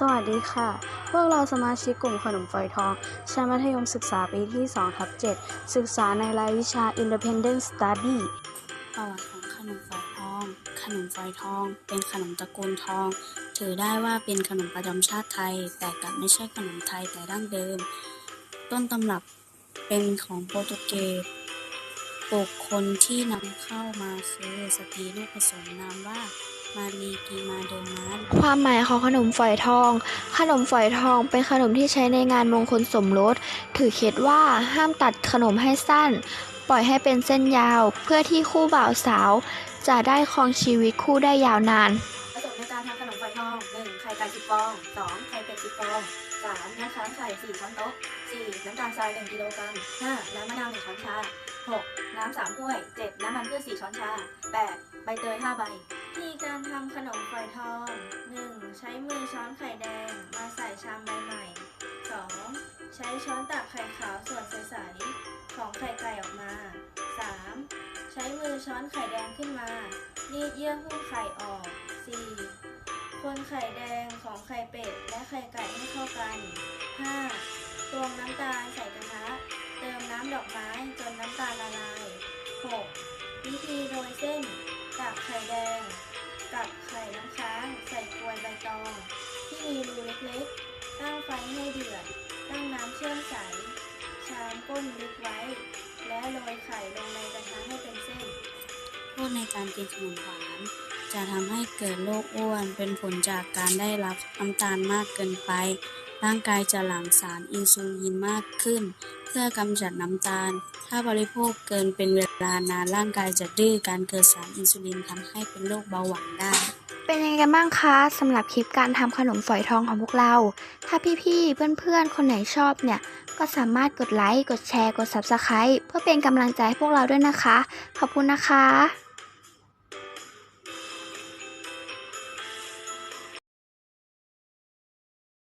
สวัสดีค่ะ พวกเราสมาชิกกลุ่มขนมฝอยทอง ชั้นมัธยมศึกษาปีที่2ทับ7ศึกษาในรายวิชา Independent Study ประวัติของขนมฝอยทอง ขนมฝอยทอง เป็นขนมตระกูลทอง ถือได้ว่าเป็นขนมประจำชาติไทย แต่กลับไม่ใช่ขนมไทยแต่ดั้งเดิม ต้นตำรับเป็นของโปรตุเกสบุคคลที่นำเข้ามาคือสตรีลูกผสมนามว่า มารีกีมาเดอร์มาร์ความหมายของขนมฝอยทอง ขนมฝอยทองเป็นขนมที่ใช้ในงานมงคลสมรส ถือเคล็ดว่าห้ามตัดขนมให้สั้น ปล่อยให้เป็นเส้นยาว เพื่อที่คู่บ่าวสาว จะได้ครองชีวิตคู่ได้ยาวนานผสมในการทำขนมฝอยทอง 1. ไข่ไก่10ฟอง 2. ไข่เป็ด10ฟอง 3. น้ำค้างไข่4ช้อนโต๊ะ 4. น้ำตาลทราย 1 กิโลกรัม 5. น้ำมะนาว1ช้อนชา 6. น้ำ3ถ้วย 7. น้ำมันพืช4ช้อนชา 8. ใบเตย5ใบ ที่การทำขนมฝอยทอง 1. ใช้มือช้อนไข่แดง มาใส่ชามใบใหม่ 2. ใช้ช้อนตักไข่ขาวส่วนใสๆของไข่ไก่ออกมา 3. ใช้มือช้อนไข่แดงขึ้นมา รีดเยื่อหุ้มไข่ออก 4. คนไข่แดงของไข่เป็ดและไข่ไก่ให้เข้ากัน 5. ตวงน้ำตาลใส่กระทะ เติมน้ำดอกไม้จนน้ำตาลละลาย 6. วิธีโรยเส้น ที่มีรูเล็กๆ ตั้งไฟให้เดือด ตั้งน้ำเชื่อมใส ชามก้นลึกไว้ และโรยไข่ลงในกระทะให้เป็นเส้น โทษในการกินขนมหวาน จะทำให้เกิดโรคอ้วนเป็นผลจากการได้รับน้ำตาลมากเกินไป ร่างกายจะหลั่งสารอินซูลินมากขึ้น เพื่อกำจัดน้ำตาล ถ้าบริโภคเกินเป็นเวลานานร่างกายจะดื้อการเกิดสารอินซูลินทำให้เป็นโรคเบาหวานได้ เป็นยังไงกันบ้างคะสำหรับคลิปการทำขนมฝอยทองของพวกเรา ถ้าพี่ๆ เพื่อนๆ คนไหนชอบเนี่ย ก็สามารถกดไลค์ กดแชร์ กด Subscribe เพื่อเป็นกำลังใจให้พวกเราด้วยนะคะ ขอบคุณนะคะ